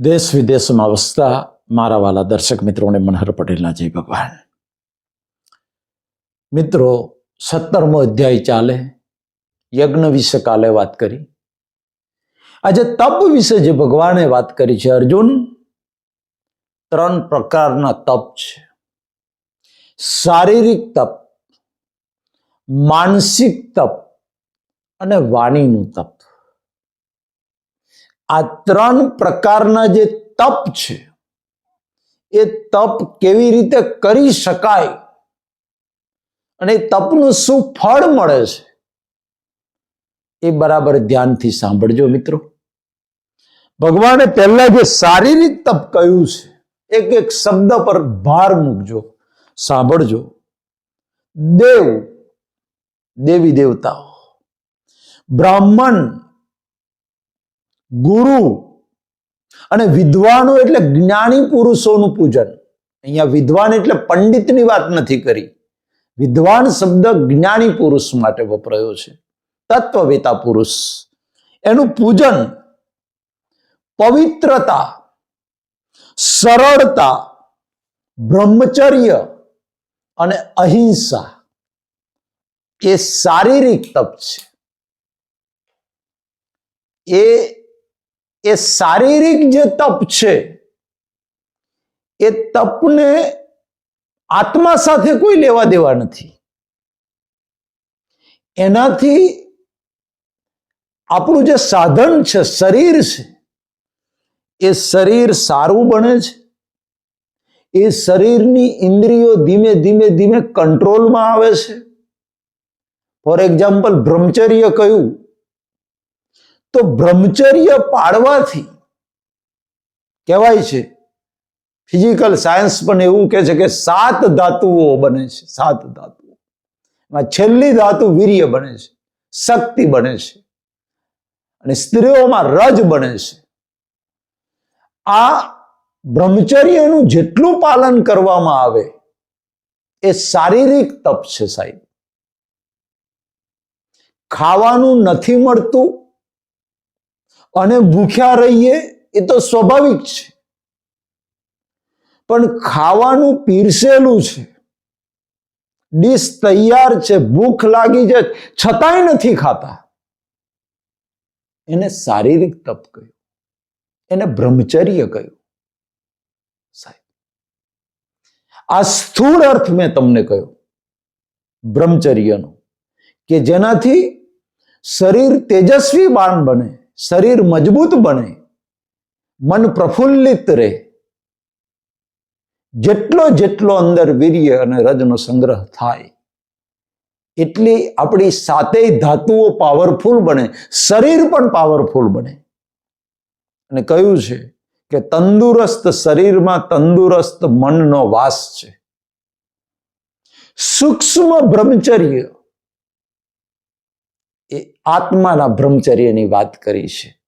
દેશ વિદેશમાં વસતા મારા વાલા દર્શક મિત્રોને મનહર પટેલના જય ભગવાન. મિત્રો, સત્તરમો અધ્યાય ચાલે. યજ્ઞ વિશે કાલે વાત કરી. આજે તપ વિશે જે ભગવાને વાત કરી છે, અર્જુન, ત્રણ પ્રકારના તપ છે. શારીરિક તપ, માનસિક તપ અને વાણીનું તપ. આ ત્રણ પ્રકારના જે તપ છે, એ તપ કેવી રીતે કરી શકાય અને તપનું શું ફળ મળે છે, એ બરાબર ધ્યાનથી સાંભળજો મિત્રો. ભગવાને પહેલા જે શારીરિક તપ કહ્યું છે, એક એક શબ્દ પર ભાર મૂકજો, સાંભળજો. દેવ, દેવી દેવતાઓ, બ્રાહ્મણ ગુરુ અને વિદ્વાનો એટલે જ્ઞાની પુરુષોનું પૂજન. અહીંયા વિદ્વાન એટલે પંડિતની વાત નથી કરી. વિદ્વાન શબ્દ જ્ઞાની પુરુષ માટે વપરાયો છે. તત્વવેતા પુરુષ. એનું પૂજન પવિત્રતા, સરળતા, બ્રહ્મચર્ય અને અહિંસા એ શારીરિક તપ છે. એ એ શારીરિક જે તપ છે, એ તપને આત્મા સાથે કોઈ લેવા દેવા નથી. એનાથી આપણું જે સાધન છે, શરીર છે, એ શરીર સારું બને છે. એ શરીરની ઇન્દ્રિયો ધીમે ધીમે ધીમે કંટ્રોલમાં આવે છે. ફોર એક્ઝામ્પલ બ્રહ્મચર્ય કયું તો બ્રહ્મચર્ય પાડવાથી કહેવાય છે ફિઝિકલ સાયન્સ પણ એવું કહે છે કે સાત ધાતુઓ બને છે, સાત ધાતુઓ. એમાં છેલ્લી ધાતુ વીર્ય બને છે, શક્તિ બને છે, અને સ્ત્રીઓમાં રજ બને છે. આ બ્રહ્મચર્યનું જેટલું પાલન કરવામાં આવે, એ શારીરિક તપ છે સાહેબ. ખાવાનું નથી મળતું અને ભૂખ્યા રહીએ એ તો સ્વાભાવિક છે. પણ ખાવાનું પીરસેલું છે. ડીશ તૈયાર છે, ભૂખ લાગી છે, છતાંય નથી ખાતા. એને શારીરિક તપ કહ્યું. એને બ્રહ્મચર્ય કહ્યું. આ સ્થૂળ અર્થ મેં તમને કહ્યો. બ્રહ્મચર્યનો, કે જેનાથી શરીર તેજસ્વી બાણ બને. શરીર મજબૂત બને, મન પ્રફુલ્લિત રહે. જેટલો જેટલો અંદર વીર્ય અને રજનો સંગ્રહ થાય, એટલી આપણી સાતે ધાતુઓ પાવરફુલ બને, શરીર પણ પાવરફુલ બને. અને કહ્યું છે કે તંદુરસ્ત શરીરમાં તંદુરસ્ત મનનો વાસ છે. સૂક્ષ્મ બ્રહ્મચર્ય આત્માના બ્રહ્મચર્યની વાત કરી છે.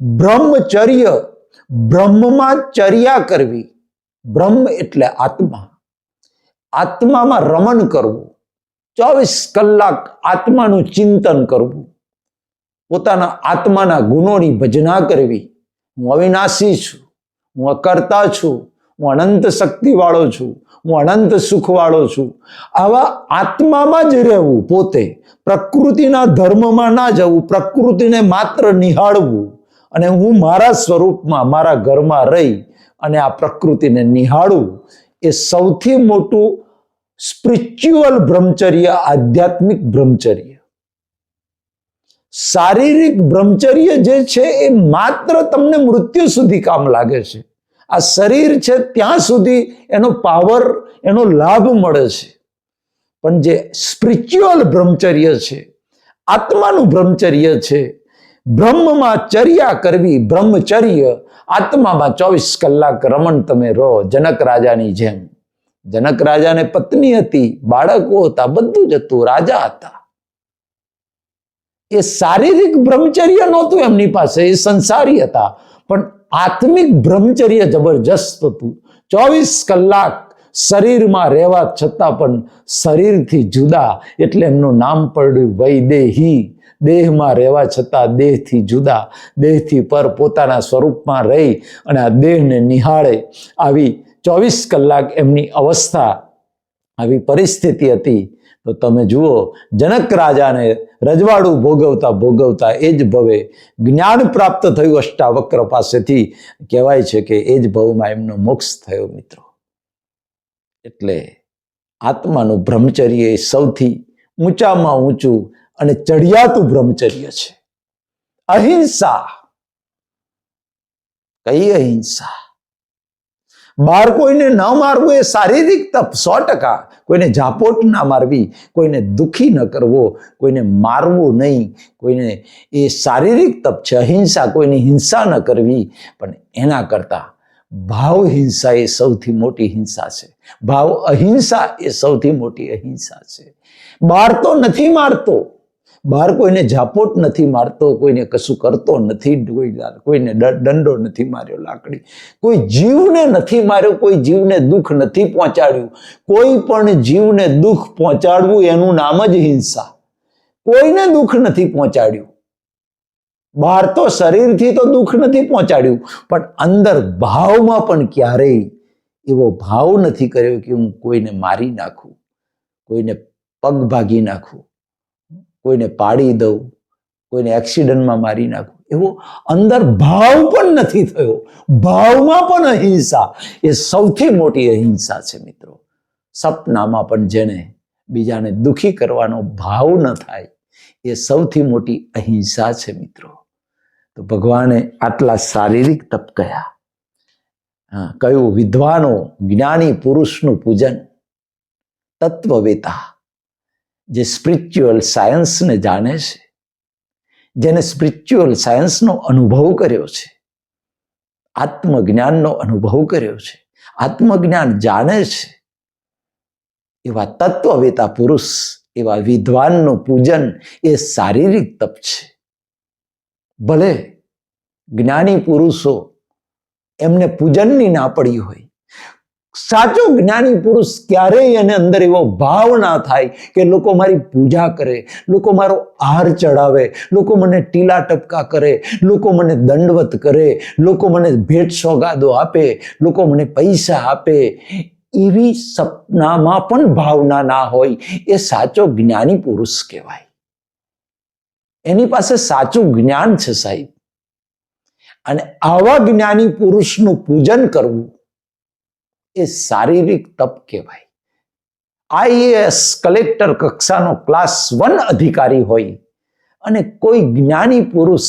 બ્રહ્મચર્ય બ્રહ્મમાં ચર્યા કરવી. બ્રહ્મ એટલે આત્મા. આત્મામાં રમણ કરવું. ચોવીસ કલાક આત્માનું ચિંતન કરવું. પોતાના આત્માના ગુણોની ભજના કરવી. હું અવિનાશી છું. હું અકર્તા છું. હું અનંત શક્તિવાળો છું, હું અનંત સુખવાળો છું. આવા આત્મામાં જ રહેવું પોતે, પ્રકૃતિના ધર્મમાં ના જવું, પ્રકૃતિને માત્ર નિહાળવું અને હું મારા સ્વરૂપમાં, મારા ઘરમાં રહી અને આ પ્રકૃતિને નિહાળવું એ સૌથી મોટું સ્પિરિચ્યુઅલ બ્રહ્મચર્ય, આધ્યાત્મિક બ્રહ્મચર્ય. શારીરિક બ્રહ્મચર્ય જે છે, એ માત્ર તમને મૃત્યુ સુધી કામ લાગે છે. આ શરીર છે ત્યાં સુધી એનો પાવર એનો લાભ મળે છે. પણ જે સ્પિરિચ્યુઅલ બ્રહ્મચર્ય છે, આત્માનું બ્રહ્મચર્ય છે, બ્રહ્મમાં ચર્યા કરવી, બ્રહ્મચર્ય, આત્મામાં ચોવીસ કલાક રમણ તમે રહો, જનક રાજાની જેમ. જનક રાજાને પત્ની હતી, બાળકો હતા, બધું જ હતું, રાજા હતા. એ શારીરિક બ્રહ્મચર્ય નહોતું એમની પાસે, એ સંસારી હતા. પણ આત્મિક બ્રહ્મચર્ય જબરજસ્ત હતું. ચોવીસ કલાક શરીરમાં રહેવા છતાં પણ શરીરથી જુદા એટલે એમનું નામ પડ્યું વૈદેહી. દેહમાં રહેવા છતાં દેહથી જુદા. દેહથી પર પોતાના સ્વરૂપમાં રહી અને આ દેહને નિહાળે. આવી ચોવીસ કલાક એમની અવસ્થા, આવી પરિસ્થિતિ હતી. તો તમે જુઓ, જનક રાજાને રજવાડું ભોગવતા ભોગવતા એ જ ભવે. જ્ઞાન પ્રાપ્ત થયું અષ્ટાવક્ર પાસેથી. કહેવાય છે કે એ જ ભવમાં એમનો મોક્ષ થયો મિત્રો. એટલે આત્માનું બ્રહ્મચર્ય એ સૌથી ઊંચામાં ઊંચું અને ચડિયાતું બ્રહ્મચર્ય છે. અહિંસા. કઈ અહિંસા? બહાર કોઈને ન મારવું એ શારીરિક તપ, સો ટકા. કોઈને ઝાપોટ ના મારવી, કોઈને દુખી ન કરવો, કોઈને મારવું નહીં. કોઈને એ શારીરિક તપ છે, અહિંસા, કોઈની હિંસા ન કરવી, પણ એના કરતાં ભાવ હિંસા એ સૌથી મોટી હિંસા છે. ભાવ અહિંસા એ સૌથી મોટી અહિંસા છે. બાર તો નથી મારતો. બહાર કોઈને ઝાપોટ નથી મારતો, કોઈને કશું કરતો નથી, કોઈ કોઈને દંડો નથી માર્યો લાકડી. કોઈ જીવને નથી માર્યો, કોઈ જીવને દુઃખ નથી પહોંચાડ્યું. કોઈ પણ જીવને દુઃખ પહોંચાડવું એનું નામ જ હિંસા. કોઈને દુઃખ નથી પહોંચાડ્યું. બહાર તો શરીરથી તો દુઃખ નથી પહોંચાડ્યું, પણ અંદર ભાવમાં પણ ક્યારેય એવો ભાવ નથી કર્યો કે હું કોઈને મારી નાખું, કોઈને પગ ભાગી નાખું. કોઈને પાડી દઉં, કોઈને એક્સિડન્ટમાં મારી નાખું, એવો અંદર ભાવ પણ નથી થયો. ભાવમાં પણ અહિંસા. એ સૌથી મોટી અહિંસા છે મિત્રો. સપનામાં પણ જેને બીજાને દુખી કરવાનો ભાવ ન થાય, એ સૌથી મોટી અહિંસા છે મિત્રો. તો ભગવાને આટલા શારીરિક તપ હા, કયું વિદ્વાનો જ્ઞાની પુરુષનું પૂજન. તત્વવેતા. જે સ્પિરિચ્યુઅલ સાયન્સને જાણે છે, જેને સ્પિરિચ્યુઅલ સાયન્સનો અનુભવ કર્યો છે, આત્મજ્ઞાનનો અનુભવ કર્યો છે, આત્મજ્ઞાન જાણે છે, એવા તત્વવેતા પુરુષ, એવા વિદ્વાનનું પૂજન એ શારીરિક તપ છે. ભલે જ્ઞાની પુરુષો એમને પૂજનની ના પડી હોય સાચો જ્ઞાની પુરુષ ક્યારેય એને અંદર એવો ભાવ ના થાય કે લોકો મારી પૂજા કરે, લોકો મારો હાર ચડાવે લોકો મને ટીલા ટપકા કરે, લોકો મને દંડવત કરે, લોકો મને ભેટ સોગાદો આપે, લોકો મને પૈસા આપે. એવી સપનામાં પણ ભાવના ના હોય એ સાચો જ્ઞાની પુરુષ કહેવાય. એની પાસે સાચું જ્ઞાન છે સાહેબ. અને આવા જ્ઞાની પુરુષનું પૂજન કરવું એ શારીરિક તપ કહેવાય. આઈએએસ કલેક્ટર કક્ષાનો ક્લાસ વન અધિકારી હોય અને કોઈ જ્ઞાની પુરુષ,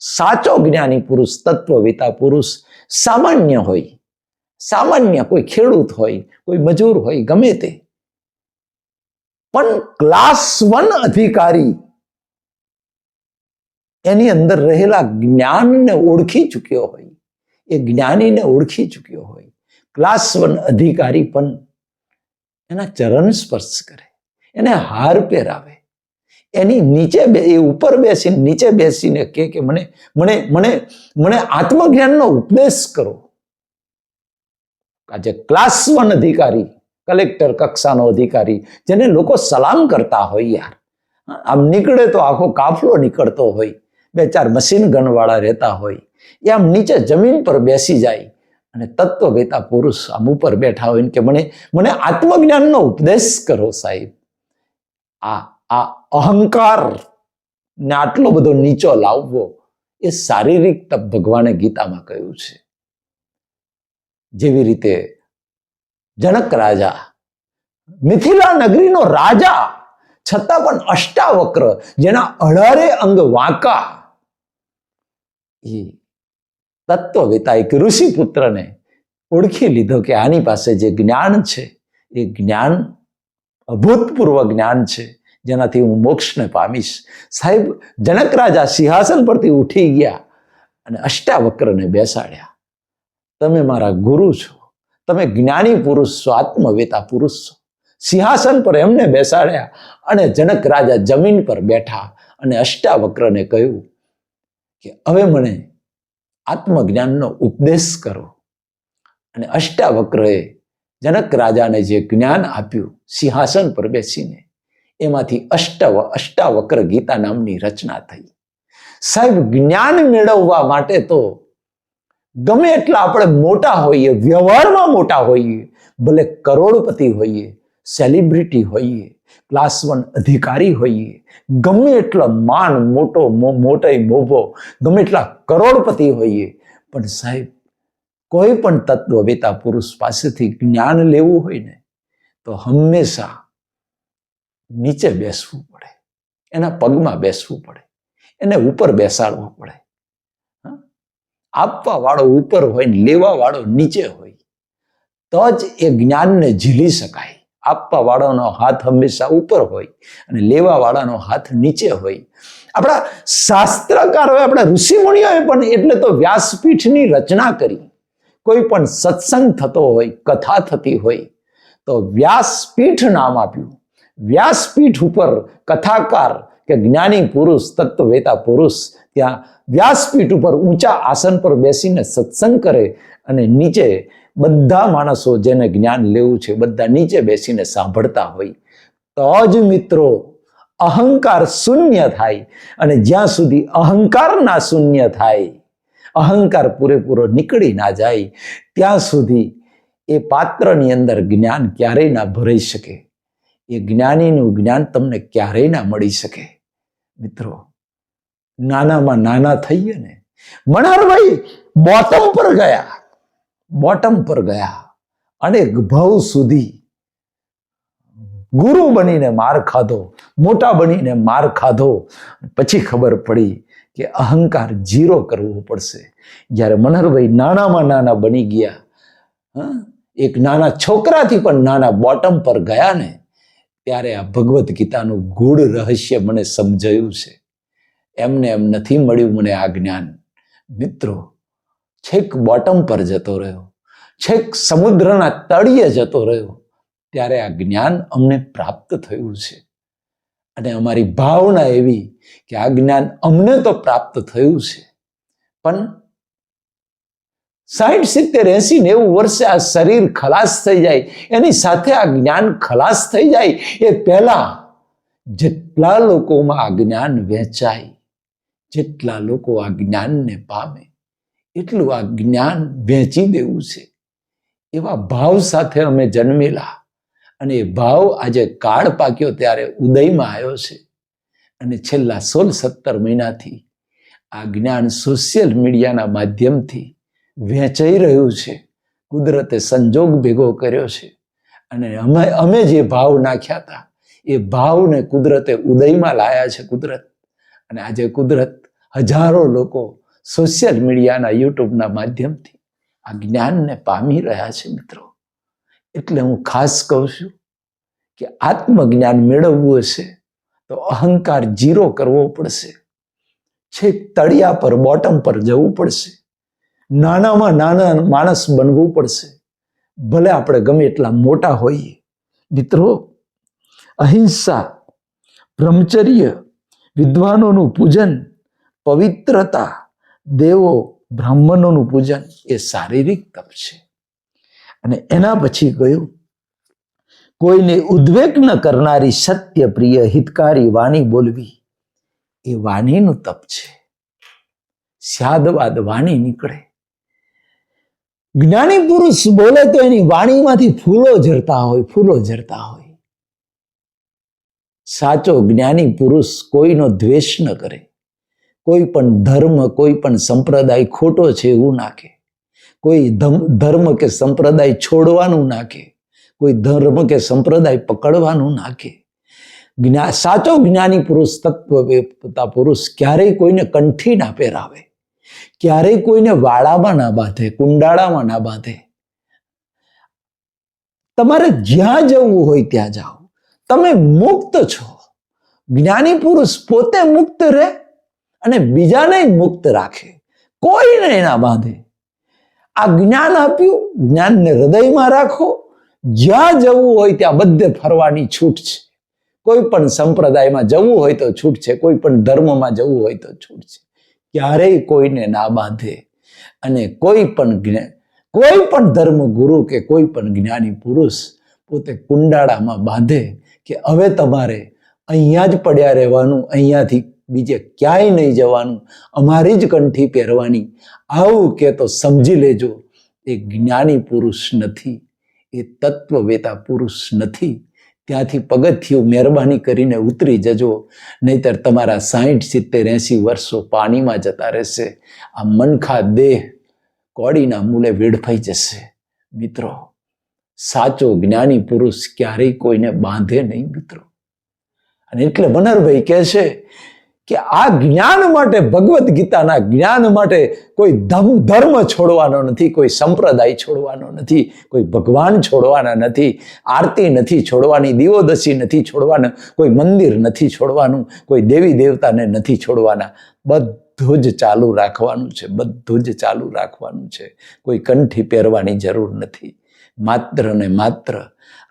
સાચો જ્ઞાની પુરુષ, તત્વવેતા પુરુષ સામાન્ય હોય, સામાન્ય કોઈ ખેડૂત હોય, કોઈ મજૂર હોય, ગમે તે. પણ ક્લાસ વન અધિકારી એની અંદર રહેલા જ્ઞાનને ઓળખી ચૂક્યો હોય, એ જ્ઞાનીને ઓળખી ચૂક્યો હોય ક્લાસ વન અધિકારી પણ એના ચરણ સ્પર્શ કરે. એને હાર પહેરાવે. એની નીચે બે, એ ઉપર બેસીને, નીચે બેસીને કે કે, મને મને મને મને આત્મજ્ઞાનનો ઉપદેશ કરો. આજે ક્લાસ વન અધિકારી કલેક્ટર કક્ષાનો અધિકારી, જેને લોકો સલામ કરતા હોય યાર. આમ નીકળે તો આખો કાફલો નીકળતો હોય. બે ચાર મશીન ગનવાળા રહેતા હોય. એ આમ નીચે જમીન પર બેસી જાય. અને તત્વવેતા પુરુષ આમ ઉપર બેઠા હોય કે મને મને આત્મજ્ઞાનનો ઉપદેશ કરો સાહેબ. આ આ અહંકાર ને આટલો બધો નીચો લાવવો એ શારીરિક તપ ભગવાને ગીતામાં કહ્યું છે. જેવી રીતે જનક રાજા, મિથિલા નગરીનો રાજા, છતાં પણ અષ્ટાવક્ર, જેના અઢારે અંગ વાંકા તત્વવેતા એક ઋષિ પુત્રને ઓળખી લીધો કે આની પાસે જે જ્ઞાન છે, એ જ્ઞાન, અભૂતપૂર્વ જ્ઞાન છે, જેનાથી હું મોક્ષને પામીશ. સાહેબ, જનક રાજા સિંહાસન પરથી ઉઠી ગયા અને અષ્ટાવક્રને બેસાડ્યા. તમે મારા ગુરુ છો. તમે જ્ઞાની પુરુષ છો, આત્મવેતા પુરુષ છો. સિંહાસન પર એમને બેસાડ્યા અને જનક રાજા જમીન પર બેઠા અને અષ્ટાવક્રને કહ્યું કે, હવે મને આત્મજ્ઞાનનો ઉપદેશ કરો. અને અષ્ટાવક્રએ જનક રાજાને જે જ્ઞાન આપ્યું, સિંહાસન પર બેસીને, એમાંથી અષ્ટવ, અષ્ટાવક્ર ગીતા નામની રચના થઈ. સાહેબ, જ્ઞાન મેળવવા માટે તો ગમે એટલા આપણે મોટા હોઈએ, વ્યવહારમાં મોટા હોઈએ, ભલે કરોડપતિ હોઈએ સેલિબ્રિટી હોઈએ ક્લાસ વન અધિકારી હોઈએ. ગમે એટલો માન મોટો મોટો મોભો, ગમે એટલા કરોડપતિ હોઈએ. પણ સાહેબ, કોઈ પણ તત્વવેતા પુરુષ પાસેથી જ્ઞાન લેવું હોય ને, તો હંમેશા નીચે બેસવું પડે. એના પગમાં બેસવું પડે. એને ઉપર બેસાડવું પડે? આપવા વાળો ઉપર હોય ને લેવા વાળો નીચે હોય. તો જ એ જ્ઞાનને ઝીલી શકાય. આપવા વાળાનો હાથ હંમેશા ઉપર હોય અને લેવા વાળાનો હાથ નીચે હોય. આપણા શાસ્ત્રકારોએ આપણા ઋષિમુનિઓએ પણ એટલે તો વ્યાસપીઠની રચના કરી. કોઈ પણ સત્સંગ થતો હોય, કથા થતી હોય, તો વ્યાસપીઠ નામ આપ્યું. વ્યાસપીઠ ઉપર કથાકાર કે જ્ઞાની પુરુષ, તત્વવેતા પુરુષ ત્યાં વ્યાસપીઠ ઉપર ઊંચા આસન પર બેસીને સત્સંગ કરે અને નીચે બધા માણસો જેને જ્ઞાન લેવું છે, બધા નીચે બેસીને સાંભળતા હોય, તો જ મિત્રો અહંકાર શૂન્ય થાય અને જ્યાં સુધી અહંકાર ના શૂન્ય થાય, અહંકાર પૂરેપૂરો નીકળી ના જાય, ત્યાં સુધી એ પાત્રની અંદર જ્ઞાન ક્યારેય ના ભરાઈ શકે. એ જ્ઞાનીનું જ્ઞાન તમને ક્યારેય ના મળી શકે. મિત્રો, નાનામાં નાના થઈએ ને મણારભાઈ બોટમ પર ગયા. બોટમ પર ગયા અનેક ભાવ સુધી ગુરુ બનીને માર ખાધો, મોટા બનીને માર ખાધો. પછી ખબર પડી કે અહંકાર જીરો કરવો પડશે. જ્યારે મનહરભાઈ નાનામાં નાના બની ગયા એક નાના છોકરાથી પણ નાના બોટમ પર ગયા ને, ત્યારે આ ભગવદ્ ગીતાનું ગૂઢ રહસ્ય મને સમજાયું છે. એમને એમ નથી મળ્યું મને આ જ્ઞાન. મિત્રો છેક બોટમ પર જતો રહ્યો. છેક સમુદ્રના તળિયે જતો રહ્યો. ત્યારે આ જ્ઞાન અમને પ્રાપ્ત થયું છે. અને અમારી ભાવના એવી કે આ જ્ઞાન અમને તો પ્રાપ્ત થયું છે. પણ સાઠ સિત્તેર, એસી નેવું વર્ષે આ શરીર ખલાસ થઈ જાય, એની સાથે આ જ્ઞાન ખલાસ થઈ જાય, એ પહેલા જેટલા લોકોમાં આ જ્ઞાન વહેંચાય, જેટલા લોકો આ જ્ઞાનને પામે એટલું આ જ્ઞાન વહેંચી દેવું છે. એવા ભાવ સાથે અમે જન્મેલા અને એ ભાવ આજે કાળ પાક્યો ત્યારે ઉદયમાં આવ્યો છે. અને છેલ્લા સોળ સત્તર મહિનાથી આ જ્ઞાન સોશિયલ મીડિયાના માધ્યમથી વહેંચાઈ રહ્યું છે. કુદરતે સંજોગ ભેગો કર્યો છે. અને અમે અમે જે ભાવ નાખ્યા હતા, એ ભાવને કુદરતે ઉદયમાં લાયા છે કુદરત. અને આજે કુદરત હજારો લોકો સોશિયલ મીડિયાના યુટ્યુબના માધ્યમથી આ જ્ઞાનને પામી રહ્યા છે મિત્રો. એટલે હું ખાસ કહું છું કે આત્મજ્ઞાન મેળવવું હશે તો અહંકાર જીરો કરવો પડશે. છેક તળિયા પર, બોટમ પર જવું પડશે. નાનામાં નાના માણસ બનવું પડશે. ભલે આપણે ગમે એટલા મોટા હોઈએ. મિત્રો, અહિંસા, બ્રહ્મચર્ય, વિદ્વાનોનું પૂજન, પવિત્રતા દેવો બ્રાહ્મણોનું પૂજન એ શારીરિક તપ છે. અને એના પછી કહ્યું કોઈને ઉદ્વેગ ન કરનારી સત્ય પ્રિય હિતકારી વાણી બોલવી એ વાણીનું તપ છે. સ્યાદવાદ વાણી નીકળે. જ્ઞાની પુરુષ બોલે તો એની વાણીમાંથી ફૂલો ઝરતા હોય, ફૂલો ઝરતા હોય. સાચો જ્ઞાની પુરુષ કોઈનો દ્વેષ ન કરે. કોઈ પણ ધર્મ, કોઈ પણ સંપ્રદાય ખોટો છે એવું નાખે કોઈ ધર્મ કે સંપ્રદાય છોડવાનું નાખે કોઈ ધર્મ કે સંપ્રદાય પકડવાનું નાખે જ્ઞા, સાચો જ્ઞાની પુરુષ તત્વતા પુરુષ ક્યારેય કોઈને કંઠી ના પહેરાવે. ક્યારેય કોઈને વાળામાં ના બાંધે, કુંડાળામાં ના બાંધે. તમારે જ્યાં જવું હોય ત્યાં જાઓ. તમે મુક્ત છો. જ્ઞાની પુરુષ પોતે મુક્ત રહે અને બીજાને મુક્ત રાખે. કોઈને ના બાંધે. આ જ્ઞાન આપ્યું, જ્ઞાનને હૃદયમાં રાખો. જ્યાં જવું હોય ત્યાં બધે ફરવાની છૂટ છે. કોઈ પણ સંપ્રદાયમાં જવું હોય તો છૂટ છે, કોઈ પણ ધર્મમાં જવું હોય તો છૂટ છે. ક્યારેય કોઈને ના બાંધે. અને કોઈ પણ કોઈ પણ ધર્મ ગુરુ કે કોઈ પણ જ્ઞાની પુરુષ પોતે કુંડાળામાં બાંધે કે હવે તમારે અહીંયા જ પડ્યા રહેવાનું, અહીંયાથી બીજે ક્યાંય નહીં જવાનું. અમારી જ કંઠી પહેરવાની. આવું કે તો સમજી લેજો, એ જ્ઞાની પુરુષ નથી. એ તત્વવેતા પુરુષ નથી. ત્યાંથી પગથિયું મહેરબાની કરીને ઉતરી જજો. નહીતર તમારા સાહીઠ સિત્તેર, એંસી વર્ષો પાણીમાં જતા રહેશે. આ મનખા દેહ કોડીના મૂલે વેડફાઈ જશે. મિત્રો, સાચો જ્ઞાની પુરુષ ક્યારેય કોઈને બાંધે નહીં, મિત્રો. અને એટલે વનરભાઈ કહે છે કે આ જ્ઞાન માટે ભગવદ્ ગીતાના જ્ઞાન માટે કોઈ ધર્મ છોડવાનો નથી, કોઈ સંપ્રદાય છોડવાનો નથી, કોઈ ભગવાન છોડવાના નથી, આરતી નથી છોડવાની, દિવોદશી નથી છોડવાના, કોઈ મંદિર નથી છોડવાનું, કોઈ દેવી દેવતાને નથી છોડવાના. બધું જ ચાલુ રાખવાનું છે, બધું જ ચાલુ રાખવાનું છે. કોઈ કંઠી પહેરવાની જરૂર નથી. માત્ર ને માત્ર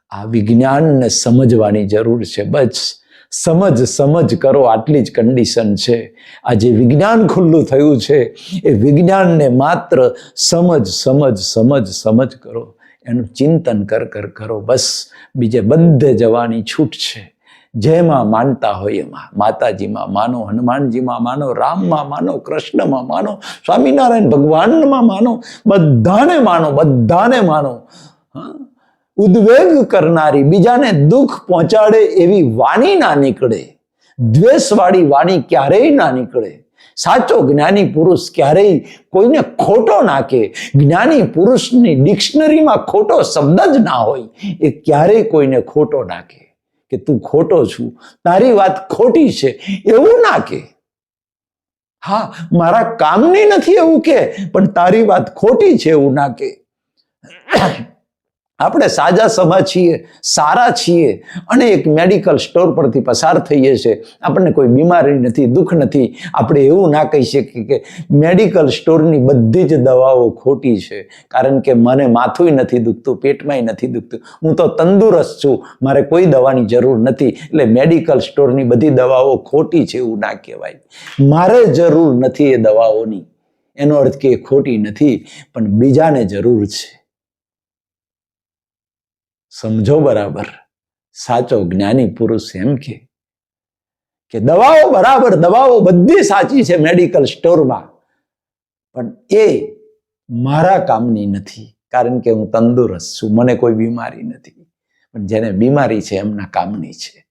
આ વિજ્ઞાનને સમજવાની જરૂર છે બસ. સમજ સમજ કરો આટલી જ કન્ડિશન છે. આ જે વિજ્ઞાન ખુલ્લું થયું છે, એ વિજ્ઞાનને માત્ર સમજ સમજ સમજ સમજ કરો. એનું ચિંતન કર કર, કરો. બસ. બીજે બધે જવાની છૂટ છે. જેમાં માનતા હોય એમાં. માતાજીમાં માનો, હનુમાનજીમાં માનો, રામમાં માનો, કૃષ્ણમાં માનો, સ્વામિનારાયણ ભગવાનમાં માનો. બધાને માનો બધાને માનો. હા? ઉદ્વેગ કરનારી, બીજાને દુઃખ પહોંચાડે એવી વાણી ના નીકળે. દ્વેષવાળી વાણી ક્યારેય ના નીકળે. સાચો જ્ઞાની પુરુષ ક્યારેય કોઈને ખોટો નાખે. જ્ઞાની પુરુષની ડિક્શનરીમાં ખોટો શબ્દ જ ના હોય. એ ક્યારેય કોઈને ખોટો નાખે. કે તું ખોટો છું, તારી વાત ખોટી છે, એવું ના કે. હા, મારા કામની નથી એવું કે, પણ તારી વાત ખોટી છે એવું ના કે. આપણે સાજા સભા છીએ, સારા છીએ અને એક મેડિકલ સ્ટોર પરથી પસાર થઈએ છીએ. આપણને કોઈ બીમારી નથી, દુઃખ નથી. આપણે એવું ના કહી શકીએ કે મેડિકલ સ્ટોરની બધી જ દવાઓ ખોટી છે. કારણ કે મને માથું નથી દુખતું, પેટમાંય નથી દુખતું. હું તો તંદુરસ્ત છું. મારે કોઈ દવાની જરૂર નથી. એટલે મેડિકલ સ્ટોરની બધી દવાઓ ખોટી છે એવું ના કહેવાય. મારે જરૂર નથી એ દવાઓની. એનો અર્થ કે ખોટી નથી, પણ બીજાને જરૂર છે. સમજો બરાબર. સાચો જ્ઞાની પુરુષ એમ કે. કે દવાઓ બરાબર, દવાઓ બધી સાચી છે મેડિકલ સ્ટોરમાં. પણ એ મારા કામની નથી. કારણ કે હું તંદુરસ્ત છું, મને કોઈ બીમારી નથી. પણ જેને બીમારી છે એમના કામની છે.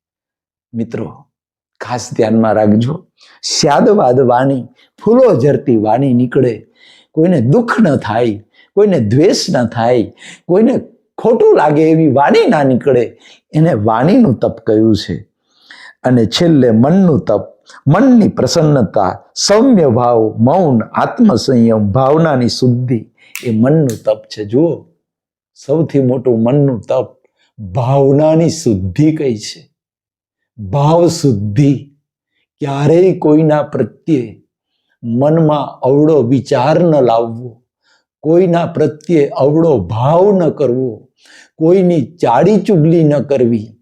મિત્રો, ખાસ ધ્યાનમાં રાખજો. સ્યાદવાદ વાણી, ફૂલો ઝરતી વાણી નીકળે. કોઈને દુઃખ ન થાય, કોઈને દ્વેષ ન થાય, કોઈને ખોટું લાગે એવી વાણી ના નીકળે, એને વાણીનું તપ કહ્યું છે. અને છેલ્લે મનનું તપ, મનની પ્રસન્નતા સૌમ્ય ભાવ મૌન, આત્મસંયમ, ભાવનાની શુદ્ધિ, એ મનનું તપ છે. જુઓ, સૌથી મોટું મનનું તપ ભાવનાની શુદ્ધિ કઈ છે? ભાવ શુદ્ધિ ક્યારેય કોઈના પ્રત્યે મનમાં અવળો વિચાર ન લાવવો, કોઈના પ્રત્યે અવળો ભાવ ન કરવો કોઈની ચાડી ચુગલી ન કરવી.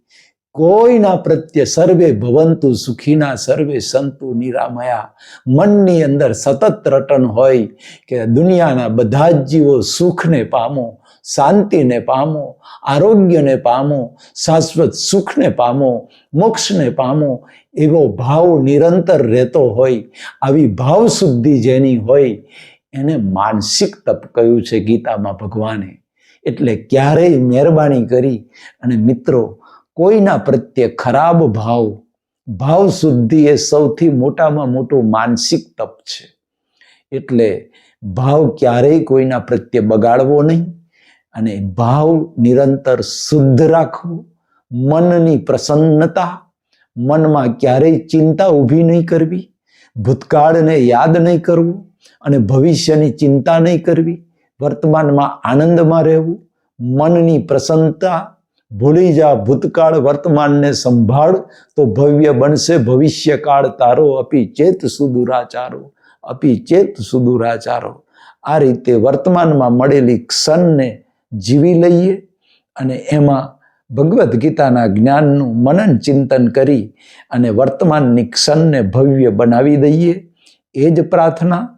કોઈના પ્રત્યે સર્વે ભવંતુ સુખીના, સર્વે સંતુ નિરામયા. મનની અંદર સતત રટન હોય કે દુનિયાના બધા જ જીવો સુખને પામો, શાંતિને પામો, આરોગ્યને પામો, શાશ્વત સુખને પામો, મોક્ષને પામો, એવો ભાવ નિરંતર રહેતો હોય, આવી ભાવ શુદ્ધિ જેની હોય, એને માનસિક તપ કહ્યું છે ગીતામાં ભગવાને. એટલે ક્યારેય મહેરબાની કરી અને મિત્રો, કોઈના પ્રત્યે ખરાબ ભાવ ભાવ શુદ્ધિ એ સૌથી મોટામાં મોટું માનસિક તપ છે. એટલે ભાવ ક્યારેય કોઈના પ્રત્યે બગાડવો નહીં અને ભાવ નિરંતર શુદ્ધ રાખવો, મનની પ્રસન્નતા, મનમાં ક્યારેય ચિંતા ઊભી નહીં કરવી, ભૂતકાળને યાદ નહીં કરવું અને ભવિષ્યની ચિંતા નહીં કરવી વર્તમાનમાં આનંદમાં રહેવું, મનની પ્રસન્નતા, ભૂલી જા ભૂતકાળ વર્તમાનને સંભાળ, તો ભવ્ય બનશે ભવિષ્યકાળ તારો, અપી ચેત સુદુરાચારો અપી ચેત સુદુરાચારો આ રીતે વર્તમાનમાં મળેલી ક્ષણને જીવી લઈએ અને એમાં ભગવદ્ ગીતાના જ્ઞાનનું મનન ચિંતન કરી અને વર્તમાનની ક્ષણને ભવ્ય બનાવી દઈએ. એ જ પ્રાર્થના